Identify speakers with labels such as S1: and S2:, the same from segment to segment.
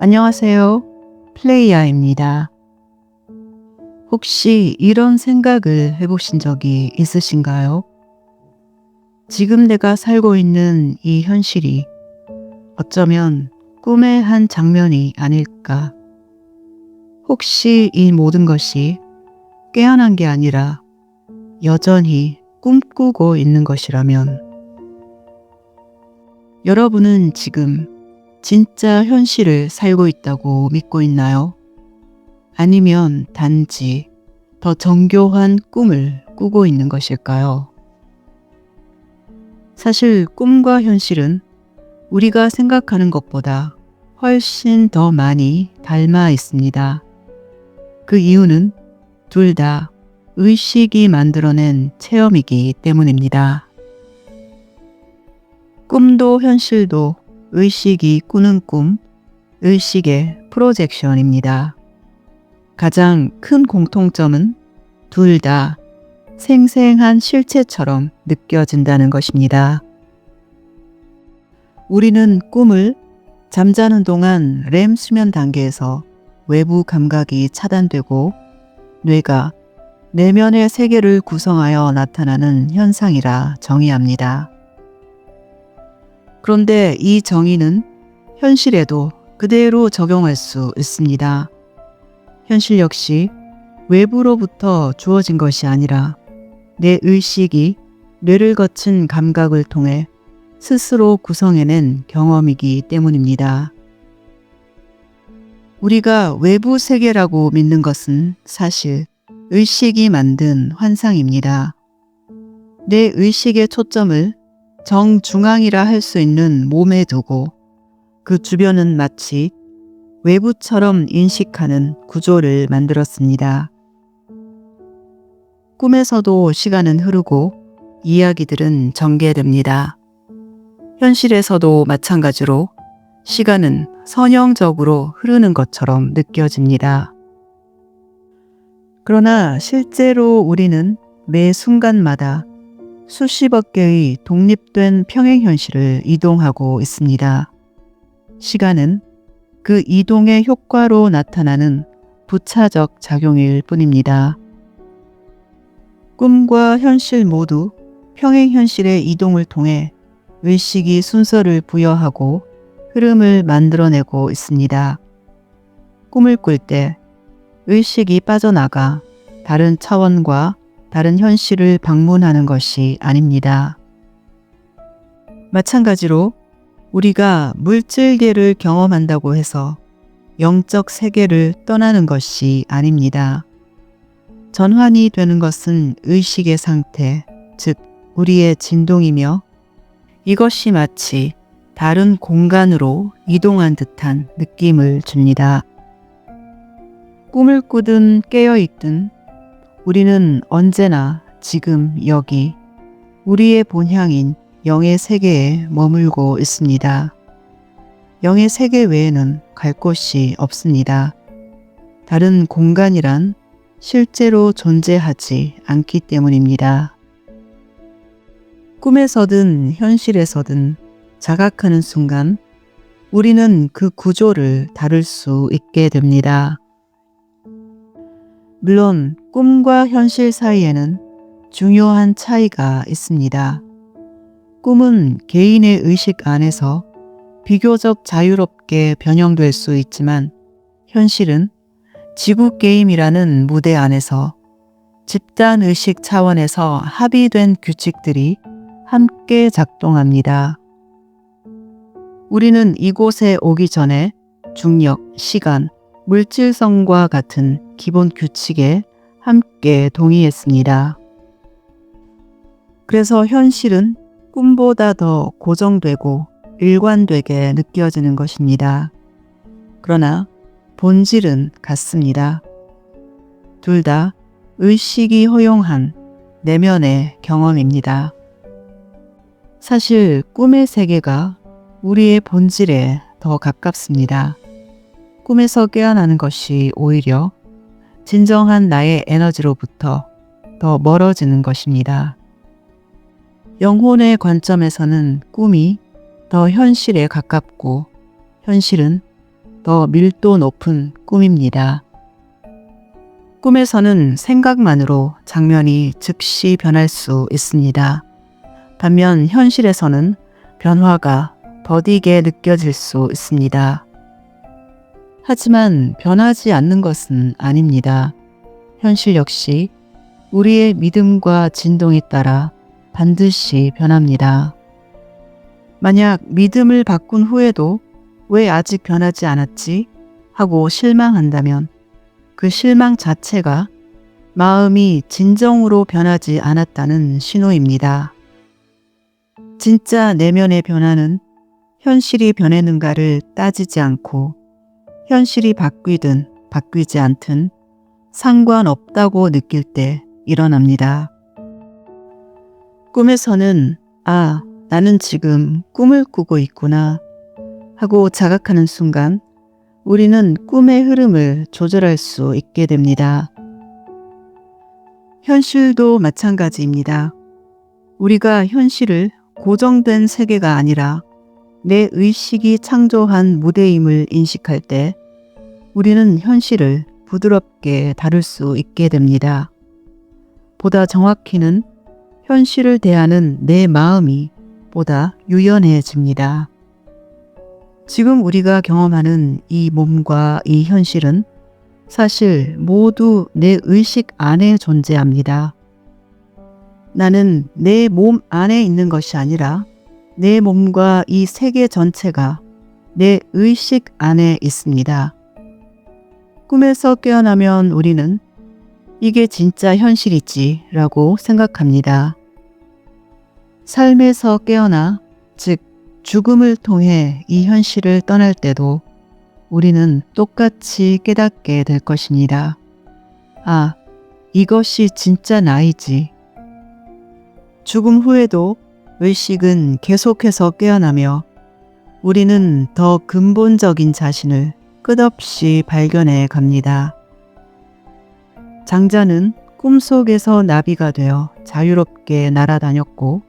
S1: 안녕하세요. 플레이야입니다. 혹시 이런 생각을 해보신 적이 있으신가요? 지금 내가 살고 있는 이 현실이 어쩌면 꿈의 한 장면이 아닐까? 혹시 이 모든 것이 깨어난 게 아니라 여전히 꿈꾸고 있는 것이라면 여러분은 지금 진짜 현실을 살고 있다고 믿고 있나요? 아니면 단지 더 정교한 꿈을 꾸고 있는 것일까요? 사실 꿈과 현실은 우리가 생각하는 것보다 훨씬 더 많이 닮아 있습니다. 그 이유는 둘 다 의식이 만들어낸 체험이기 때문입니다. 꿈도 현실도 의식이 꾸는 꿈, 의식의 프로젝션입니다. 가장 큰 공통점은 둘 다 생생한 실체처럼 느껴진다는 것입니다. 우리는 꿈을 잠자는 동안 렘 수면 단계에서 외부 감각이 차단되고 뇌가 내면의 세계를 구성하여 나타나는 현상이라 정의합니다. 그런데 이 정의는 현실에도 그대로 적용할 수 있습니다. 현실 역시 외부로부터 주어진 것이 아니라 내 의식이 뇌를 거친 감각을 통해 스스로 구성해낸 경험이기 때문입니다. 우리가 외부 세계라고 믿는 것은 사실 의식이 만든 환상입니다. 내 의식의 초점을 정중앙이라 할 수 있는 몸에 두고 그 주변은 마치 외부처럼 인식하는 구조를 만들었습니다. 꿈에서도 시간은 흐르고 이야기들은 전개됩니다. 현실에서도 마찬가지로 시간은 선형적으로 흐르는 것처럼 느껴집니다. 그러나 실제로 우리는 매 순간마다 수십억 개의 독립된 평행 현실을 이동하고 있습니다. 시간은 그 이동의 효과로 나타나는 부차적 작용일 뿐입니다. 꿈과 현실 모두 평행 현실의 이동을 통해 의식이 순서를 부여하고 흐름을 만들어내고 있습니다. 꿈을 꿀때 의식이 빠져나가 다른 차원과 다른 현실을 방문하는 것이 아닙니다. 마찬가지로 우리가 물질계를 경험한다고 해서 영적 세계를 떠나는 것이 아닙니다. 전환이 되는 것은 의식의 상태, 즉, 우리의 진동이며 이것이 마치 다른 공간으로 이동한 듯한 느낌을 줍니다. 꿈을 꾸든 깨어 있든 우리는 언제나 지금 여기 우리의 본향인 영의 세계에 머물고 있습니다. 영의 세계 외에는 갈 곳이 없습니다. 다른 공간이란 실제로 존재하지 않기 때문입니다. 꿈에서든 현실에서든 자각하는 순간 우리는 그 구조를 다룰 수 있게 됩니다. 물론 꿈과 현실 사이에는 중요한 차이가 있습니다. 꿈은 개인의 의식 안에서 비교적 자유롭게 변형될 수 있지만 현실은 지구 게임이라는 무대 안에서 집단 의식 차원에서 합의된 규칙들이 함께 작동합니다. 우리는 이곳에 오기 전에 중력, 시간, 물질성과 같은 기본 규칙에 함께 동의했습니다. 그래서 현실은 꿈보다 더 고정되고 일관되게 느껴지는 것입니다. 그러나 본질은 같습니다. 둘 다 의식이 허용한 내면의 경험입니다. 사실 꿈의 세계가 우리의 본질에 더 가깝습니다. 꿈에서 깨어나는 것이 오히려 진정한 나의 에너지로부터 더 멀어지는 것입니다. 영혼의 관점에서는 꿈이 더 현실에 가깝고 현실은 더 밀도 높은 꿈입니다. 꿈에서는 생각만으로 장면이 즉시 변할 수 있습니다. 반면 현실에서는 변화가 더디게 느껴질 수 있습니다. 하지만 변하지 않는 것은 아닙니다. 현실 역시 우리의 믿음과 진동에 따라 반드시 변합니다. 만약 믿음을 바꾼 후에도 왜 아직 변하지 않았지? 하고 실망한다면 그 실망 자체가 마음이 진정으로 변하지 않았다는 신호입니다. 진짜 내면의 변화는 현실이 변했는가를 따지지 않고 현실이 바뀌든 바뀌지 않든 상관없다고 느낄 때 일어납니다. 꿈에서는 아, 나는 지금 꿈을 꾸고 있구나 하고 자각하는 순간 우리는 꿈의 흐름을 조절할 수 있게 됩니다. 현실도 마찬가지입니다. 우리가 현실을 고정된 세계가 아니라 내 의식이 창조한 무대임을 인식할 때 우리는 현실을 부드럽게 다룰 수 있게 됩니다. 보다 정확히는 현실을 대하는 내 마음이 보다 유연해집니다. 지금 우리가 경험하는 이 몸과 이 현실은 사실 모두 내 의식 안에 존재합니다. 나는 내 몸 안에 있는 것이 아니라 내 몸과 이 세계 전체가 내 의식 안에 있습니다. 꿈에서 깨어나면 우리는 이게 진짜 현실이지 라고 생각합니다. 삶에서 깨어나, 즉, 죽음을 통해 이 현실을 떠날 때도 우리는 똑같이 깨닫게 될 것입니다. 아, 이것이 진짜 나이지. 죽음 후에도 의식은 계속해서 깨어나며 우리는 더 근본적인 자신을 끝없이 발견해 갑니다. 장자는 꿈속에서 나비가 되어 자유롭게 날아다녔고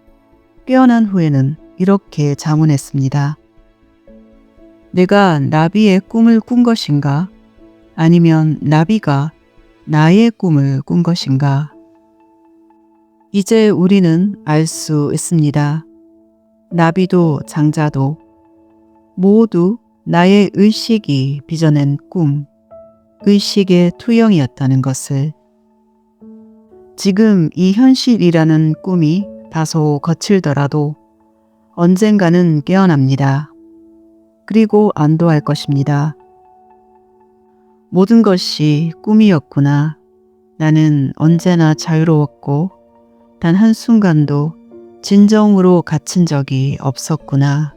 S1: 깨어난 후에는 이렇게 자문했습니다. 내가 나비의 꿈을 꾼 것인가? 아니면 나비가 나의 꿈을 꾼 것인가? 이제 우리는 알 수 있습니다. 나비도 장자도 모두 나의 의식이 빚어낸 꿈, 의식의 투영이었다는 것을 지금 이 현실이라는 꿈이 다소 거칠더라도 언젠가는 깨어납니다. 그리고 안도할 것입니다. 모든 것이 꿈이었구나. 나는 언제나 자유로웠고 단 한순간도 진정으로 갇힌 적이 없었구나.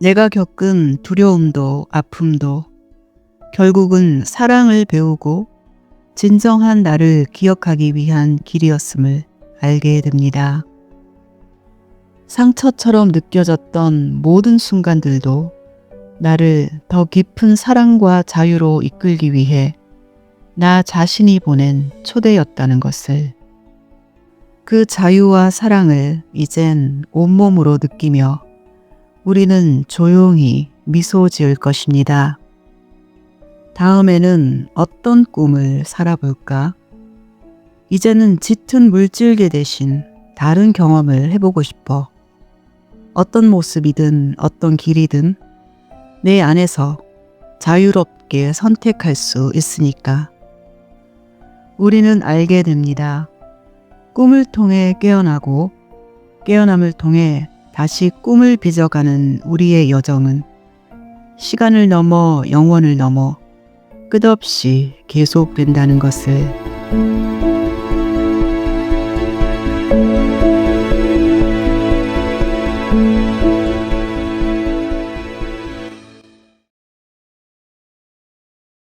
S1: 내가 겪은 두려움도 아픔도 결국은 사랑을 배우고 진정한 나를 기억하기 위한 길이었음을 알게 됩니다. 상처처럼 느껴졌던 모든 순간들도 나를 더 깊은 사랑과 자유로 이끌기 위해 나 자신이 보낸 초대였다는 것을 그 자유와 사랑을 이젠 온몸으로 느끼며 우리는 조용히 미소 지을 것입니다. 다음에는 어떤 꿈을 살아볼까? 이제는 짙은 물질계 대신 다른 경험을 해보고 싶어. 어떤 모습이든 어떤 길이든 내 안에서 자유롭게 선택할 수 있으니까. 우리는 알게 됩니다. 꿈을 통해 깨어나고 깨어남을 통해 다시 꿈을 빚어가는 우리의 여정은 시간을 넘어 영원을 넘어 끝없이 계속된다는 것을